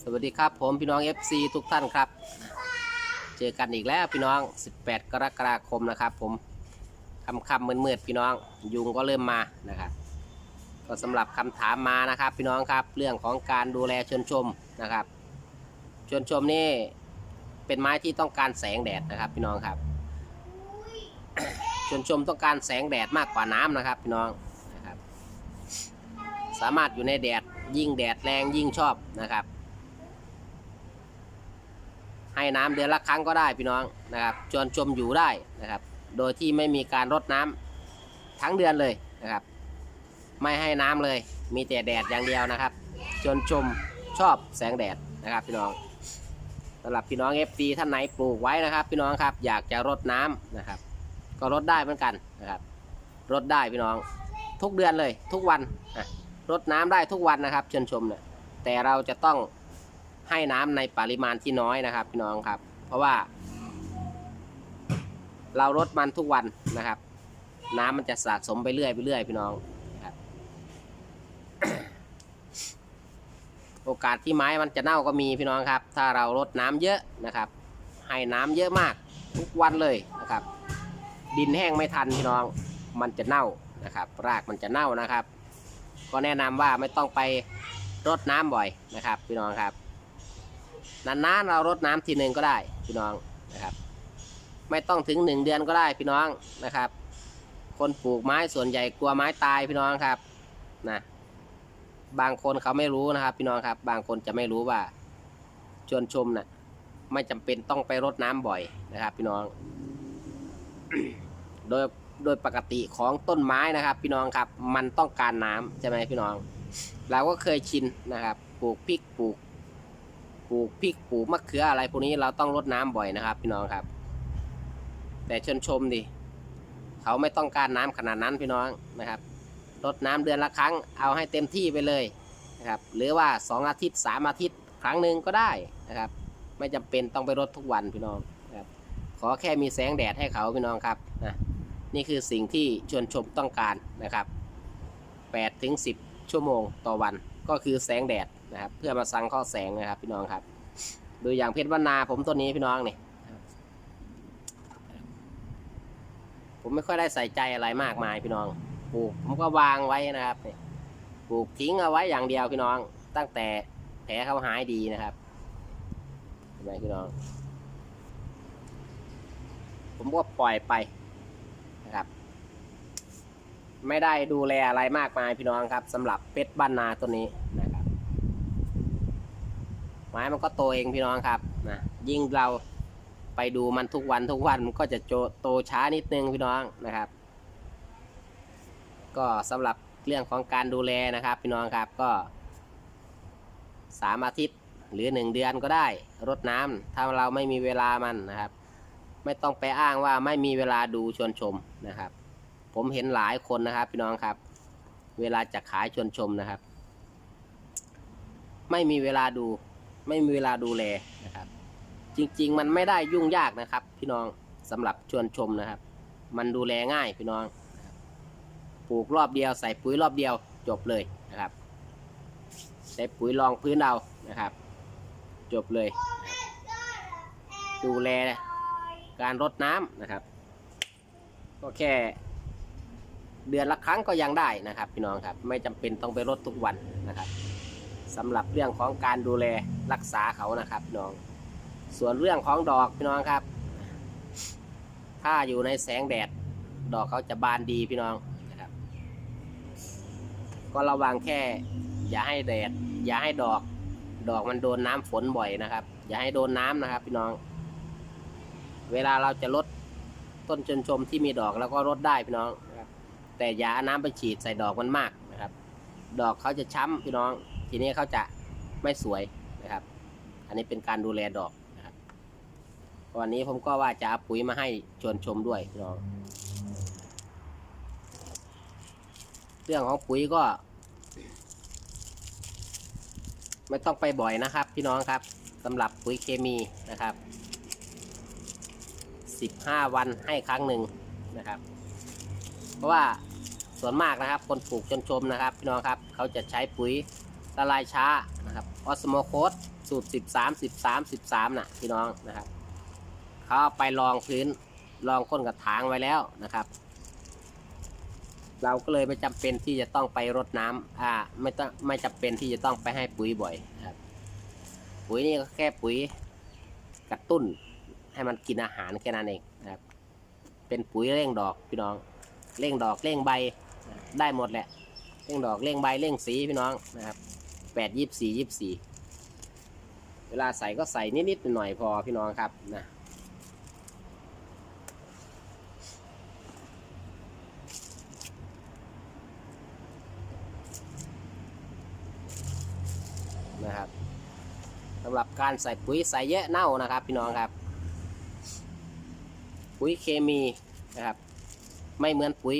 สวัสดีครับผมพี่น้อง FC ทุกท่านครับ เจอกันอีกแล้วพี่น้อง 18 กรกฎาคมนะครับ ผมคำคำมืดๆพี่น้อง ยุงก็เริ่มมานะครับ ก็สำหรับคำถามมานะครับ พี่น้องครับเรื่องของการดูแลชนชมนะครับ ชนชมนี่เป็นไม้ที่ต้องการแสงแดดนะครับพี่น้องครับ ชนชมต้องการแสงแดดมากกว่าน้ำนะครับ พี่น้องนะครับ สามารถอยู่ในแดด ยิ่งแดดแรงยิ่งชอบนะครับ ให้น้ำเดือนละครั้งก็ได้พี่น้องนะครับชวนชมอยู่ได้นะครับ โดยที่ไม่มีการรดน้ำทั้งเดือนเลยนะครับ ไม่ให้น้ำเลย มีแต่แดดอย่างเดียวนะครับชวนชมชอบแสงแดดนะครับพี่น้องสำหรับพี่น้อง FP ท่านไหนปลูกไว้นะครับ พี่น้องครับอยากจะรดน้ำนะครับ ก็รดได้เหมือนกันนะครับรดได้พี่น้องทุกเดือนเลยทุกวันอะ รดน้ำได้ทุกวันนะครับ เชิญชมเนี่ยแต่เราจะต้องให้น้ำในปริมาณที่น้อยนะครับ พี่น้องครับ เพราะว่า เรารดมันทุกวันนะครับ น้ำมันจะสะสมไปเรื่อยไปเรื่อยพี่น้องครับ โอกาสที่ไม้มันจะเน่าก็มีพี่น้องครับ ถ้าเรารดน้ำเยอะนะครับ ให้น้ำเยอะมากทุกวันเลยนะครับ ดินแห้งไม่ทันพี่น้อง มันจะเน่านะครับ รากมันจะเน่านะครับ ก็แนะนำว่าไม่ต้องไปรดน้ำบ่อยนะครับพี่น้องครับนานๆเรารดน้ำทีหนึ่งก็ได้พี่น้องนะครับ ไม่ต้องถึงหนึ่งเดือนก็ได้พี่น้องนะครับ คนปลูกไม้ส่วนใหญ่กลัวไม้ตายพี่น้องครับนะบางคนเขาไม่รู้นะครับ พี่น้องครับ บางคนจะไม่รู้ว่าชวนชมนะ่ะไม่จำเป็นต้องไปรดน้ำบ่อยนะครับ พี่น้อง โดย โดยปกติของต้นไม้นะครับ พี่น้องครับมันต้องการน้ำใช่ไหมพี่น้อง เราก็เคยชินนะครับ ปลูกพริกปลูกปลูกพริกปลูกมะเขืออะไรพวกนี้เราต้องรดน้ำบ่อยนะครับ พี่น้องครับ แต่ชนชมดิเขาไม่ต้องการน้ำขนาดนั้นพี่น้องนะครับรดน้ำเดือนละครั้งเอาให้เต็มที่ไปเลยนะครับหรือว่าสองอาทิตย์สามอาทิตย์ ครั้งหนึ่งก็ได้นะครับ ไม่จำเป็นต้องไปรดทุกวันพี่น้องครับขอแค่มีแสงแดดให้เขาพี่น้องครับนะ นี่คือสิ่งที่ชวนชมต้องการนะครับ8ถึง10 ชั่วโมงต่อวันก็คือแสงแดดนะครับ เพื่อมาสังเคราะห์แสงนะครับพี่น้องครับ ดูอย่างเพชรวนาผมต้นนี้พี่น้องนี่ผมไม่ค่อยได้ใส่ใจอะไรมากมายพี่น้องปลูกผมก็วางไว้นะครับปลูกทิ้งเอาไว้อย่างเดียวพี่น้อง ตั้งแต่แผลเขาหายดีนะครับเห็นไหมพี่น้อง ผมก็ปล่อยไป ไม่ได้ดูแลอะไรมากมายพี่น้องครับสำหรับเพชรบ้านนาตัวนี้นะครับ ไม้มันก็โตเองพี่น้องครับนะยิ่งเราไปดูมันทุกวันทุกวันมันก็จะโจโตช้านิดนึงพี่น้องนะครับ ก็สำหรับเรื่องของการดูแลนะครับ พี่น้องครับก็สามอาทิตย์หรือหนึ่งเดือนก็ได้รดน้ำถ้าเราไม่มีเวลามันนะครับ ไม่ต้องไปอ้างว่าไม่มีเวลาดูชวนชมนะครับ ผมเห็นหลายคนนะครับ พี่น้องครับ เวลาจะขายชวนชมนะครับ ไม่มีเวลาดู ไม่มีเวลาดูแลนะครับ จริง ๆ มันไม่ได้ยุ่งยากนะครับ พี่น้องสำหรับชวนชมนะครับ มันดูแลง่ายพี่น้องปลูกรอบเดียวใส่ปุ๋ยรอบเดียวจบเลยนะครับ ใส่ปุ๋ยรองพื้นเอานะครับ จบเลย ดูแลการรดน้ำนะครับ ก็แค่ เดือนละครั้งก็ยังได้นะครับ พี่น้องครับไม่จำเป็นต้องไปรดทุกวันนะครับสำหรับเรื่องของการดูแลรักษาเขานะครับพี่น้อง ส่วนเรื่องของดอกพี่น้องครับ ถ้าอยู่ในแสงแดด ดอกเขาจะบานดีพี่น้องนะครับ ก็ระวังแค่ อย่าให้แดด อย่าให้ดอก ดอกมันโดนน้ำฝนบ่อยนะครับ อย่าให้โดนน้ำนะครับ พี่น้อง เวลาเราจะลดต้นชนชมที่มีดอกแล้วก็ลดได้พี่น้อง แต่อย่าอาน้ำไปฉีดใส่ดอกมันมากนะครับ ดอกเขาจะช้ำพี่น้อง ทีนี้เขาจะไม่สวยนะครับ อันนี้เป็นการดูแลดอกนะครับ วันนี้ผมก็ว่าจะเอาปุ๋ยมาให้ชวนชมด้วยพี่น้อง เรื่องของปุ๋ยก็ ไม่ต้องไปบ่อยนะครับ พี่น้องครับสำหรับปุ๋ยเคมีนะครับ15 วันให้ครั้งหนึ่งนะครับ เพราะว่า ส่วนมากนะครับ คนปลูกชนชมนะครับพี่น้องครับเขาจะใช้ปุ๋ยละลายช้านะครับออสโมโคสสูตร 13 13 13น่ะพี่น้องนะครับเขาไปลองพื้นลองก้นกระถางไว้แล้วนะครับ เราก็เลยไม่จำเป็นที่จะต้องไปรดน้ำอ่าไม่ต้องไม่จำเป็นที่จะต้องไปให้ปุ๋ยบ่อยครับ ปุ๋ยนี่ก็แค่ปุ๋ยกระตุ้นให้มันกินอาหารแค่นั้นเองนะครับ เป็นปุ๋ยเร่งดอกพี่น้อง เร่งดอกเร่งใบ ได้หมดแหละเร่งดอกเร่งใบเร่งสีพี่น้องนะครับแปดยี่สี่ยี่สี่เวลาใส่ก็ใส่นิดๆหน่อยๆพอพี่น้องครับนะนะครับสำหรับการใส่ปุ๋ยใส่เยอะเน่านะครับ พี่น้องครับ ปุ๋ยเคมีนะครับ ไม่เหมือนปุ๋ย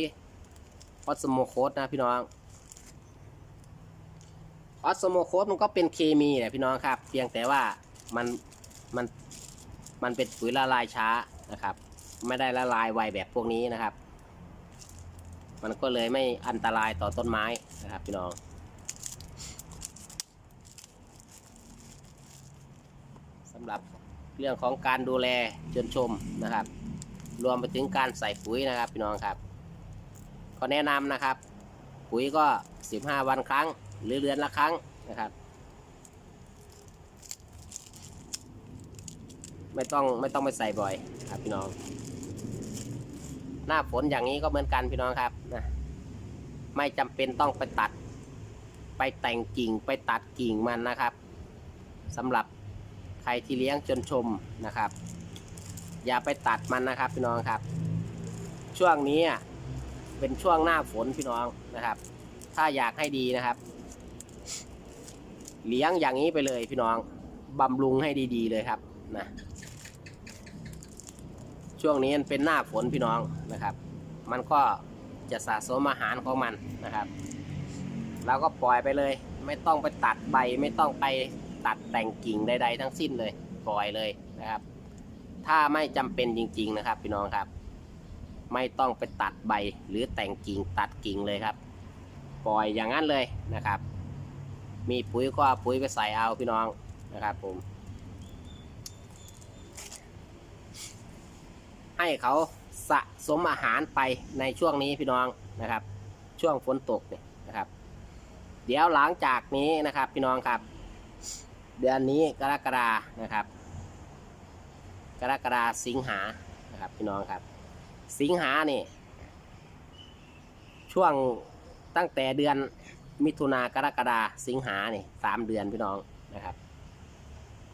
ออสโมโคสนะพี่น้องออสโมโคสมันก็เป็นเคมีแหละพี่น้องครับ เพียงแต่ว่ามันมันมันเป็นปุ๋ยละลายช้านะครับ ไม่ได้ละลายไวแบบพวกนี้นะครับ มันก็เลยไม่อันตรายต่อต้นไม้นะครับพี่น้องสำหรับเรื่องของการดูแลชวนชมนะครับ รวมไปถึงการใส่ปุ๋ยนะครับพี่น้องครับ ก็แนะนำนะครับ ปุ๋ยก็ 15 วันครั้ง หรือเดือนละครั้งนะครับ ไม่ต้องไม่ต้องไปใส่บ่อยครับพี่น้อง หน้าฝนอย่างนี้ก็เหมือนกันพี่น้องครับนะไม่จำเป็นต้องไปตัด ไปแต่งกิ่งไปตัดกิ่งมันนะครับสำหรับใครที่เลี้ยงจนชมนะครับ อย่าไปตัดมันนะครับพี่น้องครับ ช่วงนี้อะ เป็นช่วงหน้าฝนพี่น้องนะครับ ถ้าอยากให้ดีนะครับ เลี้ยงอย่างนี้ไปเลยพี่น้องบำรุงให้ดี ๆ เลยครับนะช่วงนี้มันเป็นหน้าฝนพี่น้องนะครับ มันก็จะสะสมอาหารของมันนะครับเราก็ปล่อยไปเลย ไม่ต้องไปตัดใบ ไม่ต้องไปตัดแต่งกิ่งใด ๆ ทั้งสิ้นเลย ปล่อยเลยนะครับ ถ้าไม่จำเป็นจริง ๆ นะครับ พี่น้องครับ ไม่ต้องไปตัดใบหรือแต่งกิ่งตัดกิ่งเลยครับ ปล่อยอย่างนั้นเลยนะครับ มีปุ๋ยก็ปุ๋ยไปใส่เอาพี่น้องนะครับผม ให้เขาสะสมอาหารไปในช่วงนี้พี่น้องนะครับ ช่วงฝนตกเนี่ยนะครับ เดี๋ยวหลังจากนี้นะครับพี่น้องครับ เดือนนี้กรกฎานะครับ กรกฎาสิงหานะครับพี่น้องครับ สิงหานี่ ช่วงตั้งแต่เดือนมิถุนากรกฎาสิงหานี่สามเดือนพี่น้องนะครับ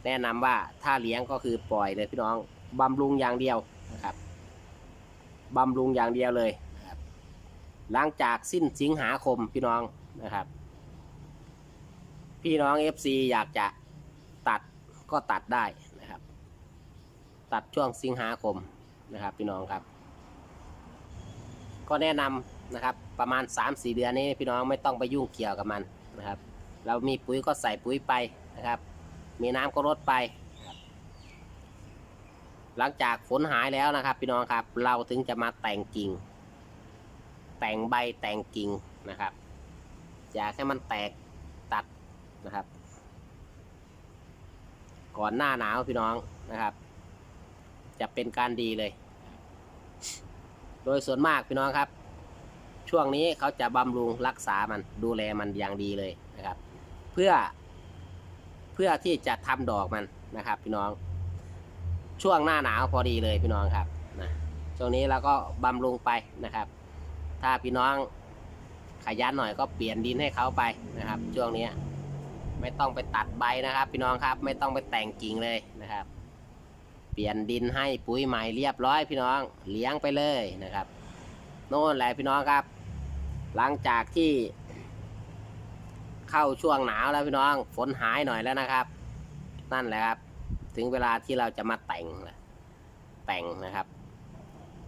แนะนำว่าถ้าเลี้ยงก็คือปล่อยเลยพี่น้องบำรุงอย่างเดียวนะครับบำรุงอย่างเดียวเลยหลังจากสิ้นสิงหาคมพี่น้องนะครับ พี่น้อง FC อยากจะตัดก็ตัดได้นะครับ ตัดช่วงสิงหาคมนะครับ พี่น้องครับ ก็แนะนำนะครับประมาณ 3-4 เดือนนี้พี่น้องไม่ต้องไปยุ่งเกี่ยวกับมันนะครับ เรามีปุ๋ยก็ใส่ปุ๋ยไปนะครับ มีน้ำก็รดไป หลังจากฝนหายแล้วนะครับ พี่น้องครับ เราถึงจะมาแต่งกิ่ง แต่งใบแต่งกิ่งนะครับอยากให้มันแตกตัดนะครับ ก่อนหน้าหนาวพี่น้องนะครับ จะเป็นการดีเลย โดยส่วนมากพี่น้องครับ ช่วงนี้เขาจะบำรุงรักษามันดูแลมันอย่างดีเลยนะครับ เพื่อ เพื่อที่จะทำดอกมันนะครับ พี่น้อง ช่วงหน้าหนาวพอดีเลยพี่น้องครับนะช่วงนี้เราก็บำรุงไปนะครับ ถ้าพี่น้องขยันหน่อยก็เปลี่ยนดินให้เขาไปนะครับ ช่วงนี้ไม่ต้องไปตัดใบนะครับ พี่น้องครับ ไม่ต้องไปแต่งกิ่งเลยนะครับ เปลี่ยนดินให้ปุ๋ยใหม่เรียบร้อยพี่น้องเลี้ยงไปเลยนะครับโน่นแหละพี่น้องครับ หลังจากที่ เข้าช่วงหนาวแล้วพี่น้อง ฝนหายหน่อยแล้วนะครับ นั่นแหละครับ ถึงเวลาที่เราจะมาแต่งแต่งนะครับ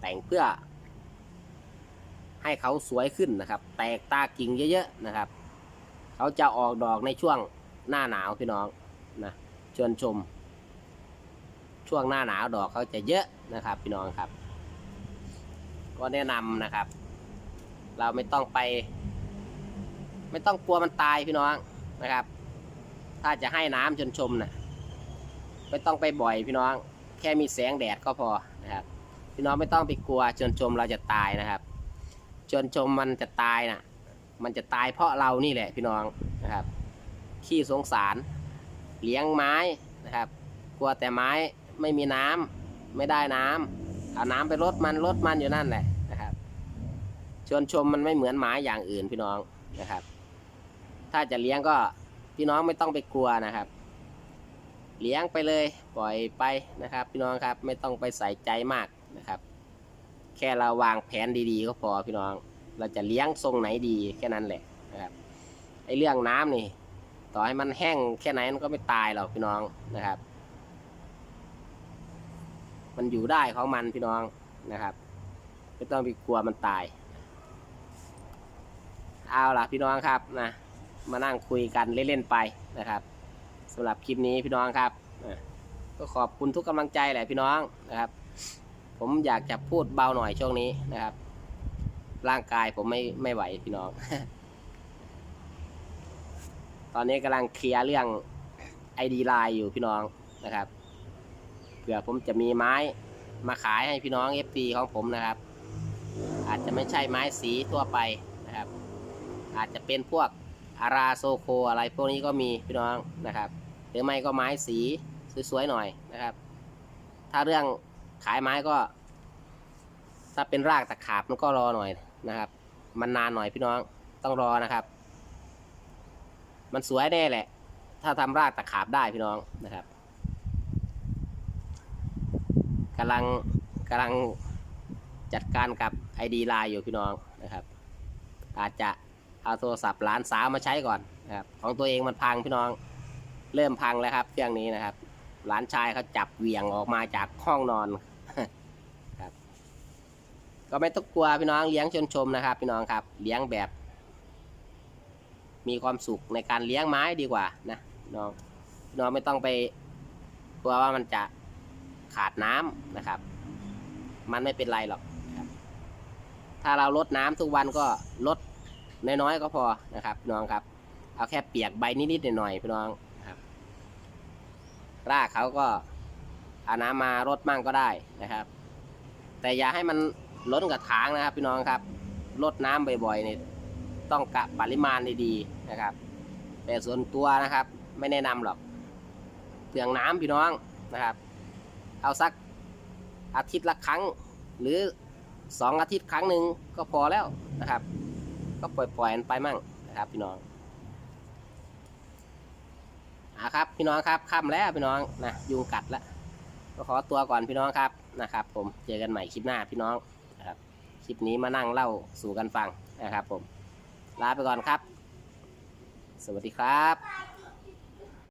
แต่งเพื่อ ให้เขาสวยขึ้นนะครับ แตกตากิ่งเยอะๆนะครับ เขาจะออกดอกในช่วงหน้าหนาวพี่น้องนะเชิญชม ช่วงหน้าหนาวดอกเขาจะเยอะนะครับ พี่น้องครับ ก็แนะนำนะครับ เราไม่ต้องไป ไม่ต้องกลัวมันตายพี่น้องนะครับ ถ้าจะให้น้ำชนชมนะไม่ต้องไปบ่อยพี่น้อง แค่มีแสงแดดก็พอนะครับ พี่น้องไม่ต้องไปกลัวชนชมเราจะตายนะครับชนชมมันจะตายน่ะ มันจะตายเพราะเรานี่แหละพี่น้องนะครับขี้สงสารเลี้ยงไม้นะครับ กลัวแต่ไม้ ไม่มีน้ำไม่ได้น้ำเอาน้ำไปรดมันรดมันอยู่นั่นแหละนะครับชวนชมมันไม่เหมือนหมาอย่างอื่นพี่น้องนะครับ ถ้าจะเลี้ยงก็พี่น้องไม่ต้องไปกลัวนะครับ เลี้ยงไปเลยปล่อยไปนะครับ พี่น้องครับไม่ต้องไปใส่ใจมากนะครับ แค่เราวางแผนดีๆก็พอพี่น้อง เราจะเลี้ยงทรงไหนดีแค่นั้นแหละนะครับไอเรื่องน้ำนี่ ต่อให้มันแห้งแค่ไหนมันก็ไม่ตายหรอกพี่น้องนะครับ มันอยู่ได้ของมันพี่น้องนะครับ ไม่ต้องไปกลัวมันตาย เอาล่ะพี่น้องครับนะมานั่งคุยกันเล่นๆไปนะครับสำหรับคลิปนี้พี่น้องครับก็ขอบคุณทุกกำลังใจแหละพี่น้องนะครับ ผมอยากจะพูดเบาหน่อยช่วงนี้นะครับ ร่างกายผมไม่ไม่ไหวพี่น้อง ตอนนี้กำลังเคลียร์เรื่องไอดีไลน์อยู่พี่น้องนะครับ ผื่อผมจะมีไม้มาขายให้พี่น้อง FP ของผมนะครับ อาจจะไม่ใช่ไม้สีทั่วไปนะครับ อาจจะเป็นพวกอาราโซโคอะไรพวกนี้ก็มีพี่น้องนะครับ หรือไม่ก็ไม้สีสวยๆหน่อยนะครับ ถ้าเรื่องขายไม้ก็ ถ้าเป็นรากตะขาบมันก็รอหน่อยนะครับ มันนานหน่อยพี่น้องต้องรอนะครับ มันสวยแน่แหละ ถ้าทำรากตะขาบได้พี่น้องนะครับกำลังกำลังจัดการกับ ID ไลน์อยู่พี่น้องนะครับ อาจจะเอาโทรศัพท์หลานสาวมาใช้ก่อนนะครับของตัวเองมันพังพี่น้องเริ่มพังแล้วครับเครื่องนี้นะครับหลานชายเขาจับเหวี่ยงออกมาจากห้องนอนครับ ก็ไม่ต้องกลัวพี่น้องเลี้ยงชนชมนะครับ พี่น้องครับ เลี้ยงแบบ มีความสุขในการเลี้ยงไม้ดีกว่านะน้องพี่น้องไม่ต้องไปกลัวว่ามันจะ ขาดน้ำนะครับ มันไม่เป็นไรหรอกถ้าเราลดน้ำทุกวันก็ลดน้อยๆก็พอนะครับพี่น้องครับ เอาแค่เปียกใบนิดๆหน่อยๆพี่น้องครับรากเขาก็เอาน้ำมารดมั่งก็ได้นะครับ แต่อย่าให้มันล้นกับถางนะครับ พี่น้องครับลดน้ำบ่อยๆเนี่ยต้องกะปริมาณดีๆนะครับ แต่ส่วนตัวนะครับ ไม่แนะนำหรอกเปลืองน้ำพี่น้องนะครับ เอาสักอาทิตย์ละครั้ง หรือสองอาทิตย์ครั้งหนึ่งก็พอแล้วนะครับ ก็ปล่อยๆมันไปมั่งนะครับพี่น้องอ่าครับพี่น้องครับค่ำแล้วพี่น้องนะยุงกัดแล้วก็ขอตัวก่อนพี่น้องครับนะครับ ผมเจอกันใหม่คลิปหน้าพี่น้องนะครับคลิปนี้มานั่งเล่าสู่กันฟังนะครับ ผมลาไปก่อนครับ สวัสดีครับ